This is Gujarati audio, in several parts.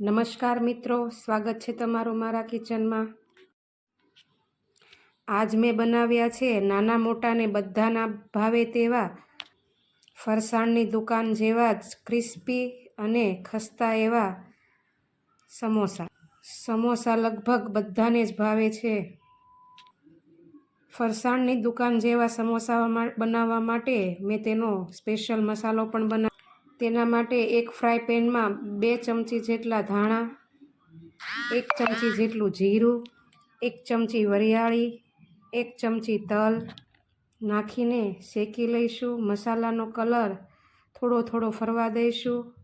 નમસ્કાર મિત્રો, સ્વાગત છે તમારું મારા કિચનમાં. આજ મેં બનાવ્યા છે નાના મોટાને બધાના ભાવે તેવા ફરસાણની દુકાન જેવા જ ક્રિસ્પી અને ખસ્તા એવા સમોસા. સમોસા લગભગ બધાને જ ભાવે છે. ફરસાણની દુકાન જેવા સમોસા બનાવવા માટે મેં તેનો સ્પેશિયલ મસાલો પણ બના તેના માટે એક ફ્રાય પેનમાં બે ચમચી જેટલા ધાણા, એક ચમચી જેટલું જીરું, એક ચમચી વરિયાળી, એક ચમચી તલ નાખીને શેકી લઈશું. મસાલાનો કલર થોડો થોડો ફરવા દઈશું.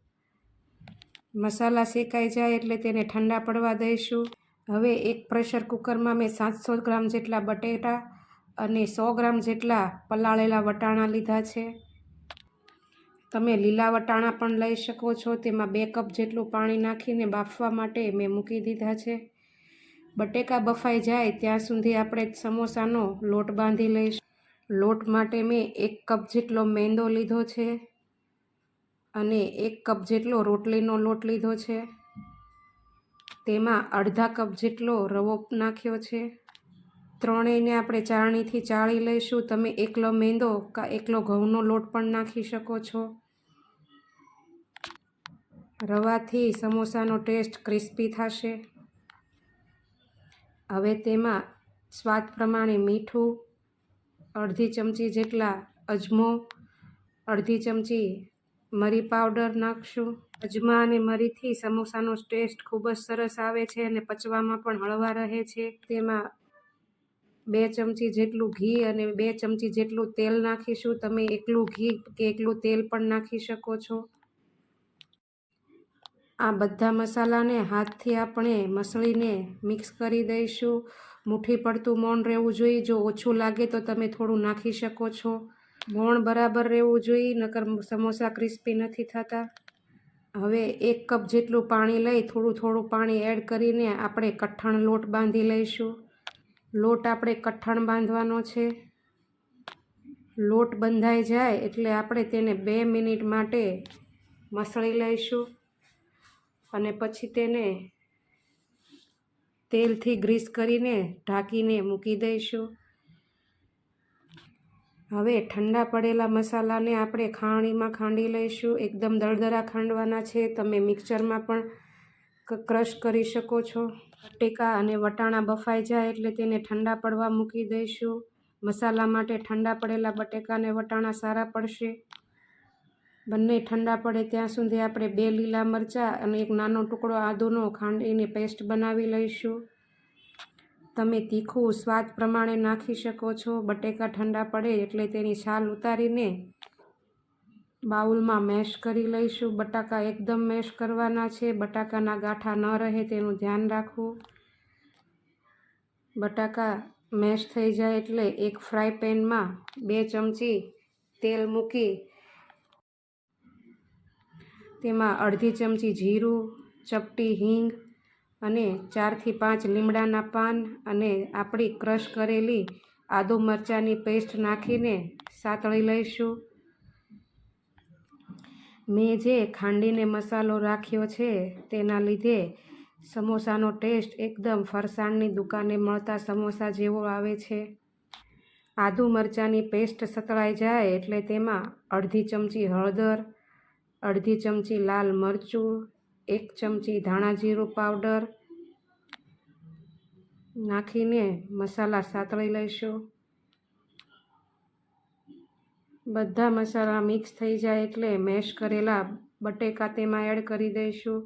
મસાલા શેકાઈ જાય એટલે તેને ઠંડા પડવા દઈશું. હવે એક પ્રેશર કુકરમાં મેં સાતસો ગ્રામ જેટલા બટેટા અને સો ગ્રામ જેટલા પલાળેલા વટાણા લીધા છે. તમે લીલા વટાણા પણ લઈ શકો છો. તેમાં બે કપ જેટલું પાણી નાખીને બાફવા માટે મેં મૂકી દીધા છે. બટેકા બફાઈ જાય ત્યાં સુધી આપણે સમોસાનો લોટ બાંધી લઈશું. લોટ માટે મેં એક કપ જેટલો મેંદો લીધો છે અને એક કપ જેટલો રોટલીનો લોટ લીધો છે. તેમાં અડધા કપ જેટલો રવો નાખ્યો છે. ત્રણેયને આપણે ચાળણીથી ચાળી લઈશું. તમે એકલો મેંદો કાં એકલો ઘઉંનો લોટ પણ નાખી શકો છો? રવાથી સમોસાનો ટેસ્ટ ક્રિસ્પી થશે. હવે તેમાં સ્વાદ પ્રમાણે મીઠું, અડધી ચમચી જેટલા અજમો, અડધી ચમચી મરી પાવડર નાખશું. અજમા અને મરીથી સમોસાનો ટેસ્ટ ખૂબ જ સરસ આવે છે અને પચવામાં પણ હળવા રહે છે. તેમાં બે ચમચી જેટલું ઘી અને બે ચમચી જેટલું તેલ નાખીશું. તમે એકલું ઘી કે એકલું તેલ પણ નાખી શકો છો. આ બધા મસાલાને હાથથી આપણે મસળીને મિક્સ કરી દઈશું. મુઠ્ઠી પડતું મોણ રહેવું જોઈએ. જો ઓછું લાગે તો તમે થોડું નાખી શકો છો. મોણ બરાબર રહેવું જોઈએ, નકર સમોસા ક્રિસ્પી નથી થતા. હવે એક કપ જેટલું પાણી લઈ થોડું થોડું પાણી એડ કરીને આપણે કઠણ લોટ બાંધી લઈશું. લોટ આપણે કઠણ બાંધવાનો છે. લોટ બંધાઈ જાય એટલે આપણે તેને બે મિનિટ માટે મસળી લઈશું અને પછી તેને તેલથી ગ્રીસ કરીને ઢાંકીને મૂકી દઈશું. હવે ઠંડા પડેલા મસાલાને આપણે ખાણીમાં ખાંડી લઈશું. એકદમ દળદરા ખાંડવાના છે. તમે મિક્સરમાં પણ ક્રશ કરી શકો છો. બટેકા અને વટાણા બફાઈ જાય એટલે તેને ઠંડા પડવા મૂકી દઈશું. મસાલા માટે ઠંડા પડેલા બટેકા અને વટાણા સારા પડશે. બંને ઠંડા પડે ત્યાં સુધી આપણે બે લીલા મરચાં અને એક નાનો ટુકડો આદુનો ખાંડીને પેસ્ટ બનાવી લઈશું. તમે તીખું સ્વાદ પ્રમાણે નાખી શકો છો. બટેકા ઠંડા પડે એટલે તેની છાલ ઉતારીને બાઉલમાં મેશ કરી લઈશું. બટાકા એકદમ મેશ કરવાના છે. બટાકાના ગાંઠા ન રહે તેનું ધ્યાન રાખવું. બટાકા મેશ થઈ જાય એટલે એક ફ્રાય પેનમાં બે ચમચી તેલ મૂકી તેમાં અડધી ચમચી જીરું, ચપટી હિંગ અને ચારથી પાંચ લીમડાના પાન અને આપણી ક્રશ કરેલી આદુ મરચાંની પેસ્ટ નાખીને સાતળી લઈશું. મેં જે ખાંડીને મસાલો રાખ્યો છે તેના લીધે સમોસાનો ટેસ્ટ એકદમ ફરસાણની દુકાને મળતા સમોસા જેવો આવે છે. આદુ મરચાંની પેસ્ટ સતળાઈ જાય એટલે તેમાં અડધી ચમચી હળદર, અડધી ચમચી લાલ મરચું, એક ચમચી ધાણા જીરું પાવડર નાખીને મસાલા સાતળી લઈશું. બધા મસાલા મિક્સ થઈ જાય એટલે મેશ કરેલા બટેકા તેમાં એડ કરી દઈશું.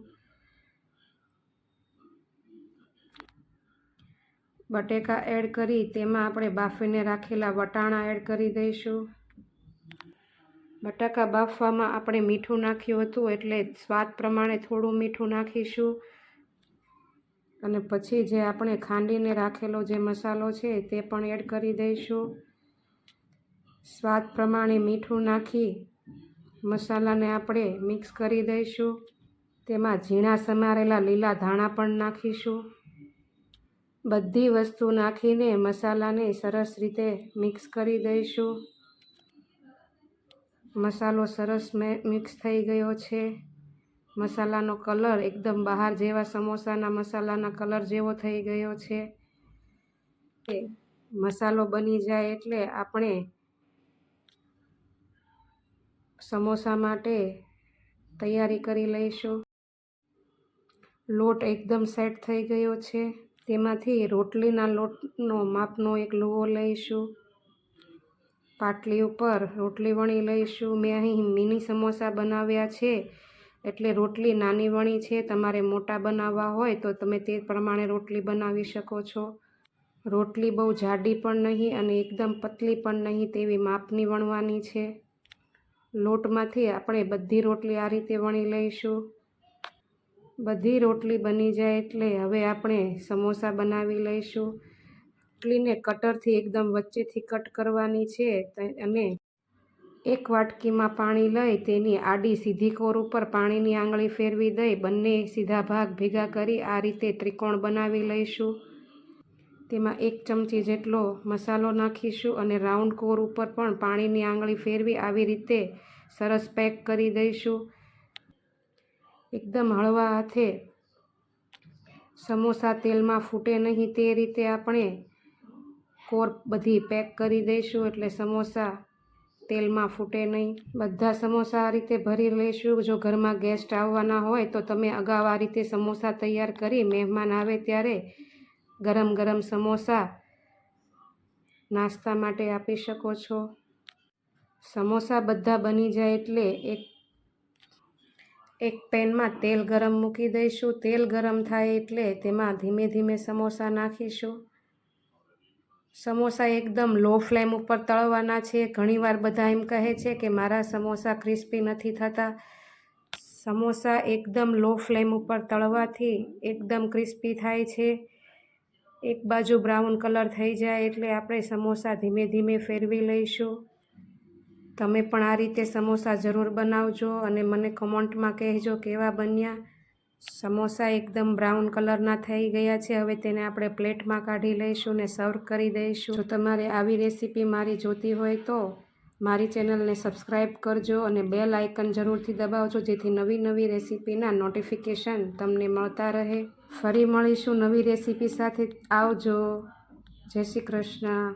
બટેકા એડ કરી તેમાં આપણે બાફીને રાખેલા વટાણા એડ કરી દઈશું. બટાકા બાફવામાં આપણે મીઠું નાખ્યું હતું એટલે સ્વાદ પ્રમાણે થોડું મીઠું નાખીશું. અને પછી જે આપણે ખાંડીને રાખેલો જે મસાલો છે તે પણ એડ કરી દઈશું. સ્વાદ પ્રમાણે મીઠું નાખી મસાલાને આપણે મિક્સ કરી દઈશું. તેમાં ઝીણા સમારેલા લીલા ધાણા પણ નાખીશું. બધી વસ્તુ નાખીને મસાલાને સરસ રીતે મિક્સ કરી દઈશું. મસાલો સરસ મિક્સ થઈ ગયો છે. મસાલાનો કલર એકદમ બહાર જેવા સમોસાના મસાલાના કલર જેવો થઈ ગયો છે. મસાલો બની જાય એટલે આપણે સમોસા માટે તૈયારી કરી લઈશું. લોટ એકદમ સેટ થઈ ગયો છે. તેમાંથી રોટલીના લોટનો માપનો એક લુવો લઈશું. પાટલી ઉપર રોટલી વણી લઈશું. મેં અહીં મિની સમોસા બનાવ્યા છે. એટલે રોટલી નાની વણી છે. તમારે મોટા બનાવવા હોય તો તમે તે પ્રમાણે રોટલી બનાવી શકો છો. રોટલી બહુ જાડી પણ નહીં અને એકદમ પતલી પણ નહીં તેવી માપની વણવાની છે. લોટમાંથી આપણે બધી રોટલી આ રીતે વણી લઈશું. બધી રોટલી બની જાય એટલે હવે આપણે સમોસા બનાવી લઈશું. રોટલીને કટરથી એકદમ વચ્ચેથી કટ કરવાની છે અને એક વાટકીમાં પાણી લઈ તેની આડી સીધી કોર ઉપર પાણીની આંગળી ફેરવી દઈ બંને સીધા ભાગ ભેગા કરી આ રીતે ત્રિકોણ બનાવી લઈશું. તેમાં એક ચમચી જેટલો મસાલો નાખીશું અને રાઉન્ડ કોર ઉપર પણ પાણીની આંગળી ફેરવી આવી રીતે સરસ પેક કરી દઈશું. એકદમ હળવા હાથે સમોસા તેલમાં ફૂટે નહીં તે રીતે આપણે કોર બધી પેક કરી દઈશું એટલે સમોસા તેલમાં ફૂટે નહીં. બધા સમોસા આ રીતે ભરી લઈશું. જો ઘરમાં ગેસ્ટ આવવાના હોય તો તમે અગાઉ આ રીતે સમોસા તૈયાર કરી, મહેમાન આવે ત્યારે ગરમ ગરમ સમોસા નાસ્તા માટે આપી શકો છો. સમોસા બધા બની જાય એટલે એક એક પેનમાં તેલ ગરમ મૂકી દઈશું. તેલ ગરમ થાય એટલે તેમાં ધીમે ધીમે સમોસા નાખીશું. સમોસા એકદમ લો ફ્લેમ ઉપર તળવાના છે. ઘણીવાર બધા એમ કહે છે કે મારા સમોસા ક્રિસ્પી નથી થતા. સમોસા એકદમ લો ફ્લેમ ઉપર તળવાથી એકદમ ક્રિસ્પી થાય છે. એક બાજુ બ્રાઉન કલર થઈ જાય એટલે આપણે સમોસા ધીમે ધીમે ફેરવી લઈશું. તમે પણ આ રીતે સમોસા જરૂર બનાવજો અને મને કમેન્ટમાં કહેજો કેવા બન્યા. સમોસા એકદમ બ્રાઉન કલરના થઈ ગયા છે. હવે તેને આપણે પ્લેટમાં કાઢી લઈશું ને સર્વ કરી દઈશું. જો તમારે આવી રેસીપી મારી જોતી હોય તો મારી ચેનલને સબસ્ક્રાઈબ કરજો અને બેલ આઇકન જરૂરથી દબાવજો, જેથી નવી નવી રેસીપીના નોટિફિકેશન તમને મળતા રહે. ફરી મળીશું નવી રેસીપી સાથે. આવજો. જય શ્રી કૃષ્ણ.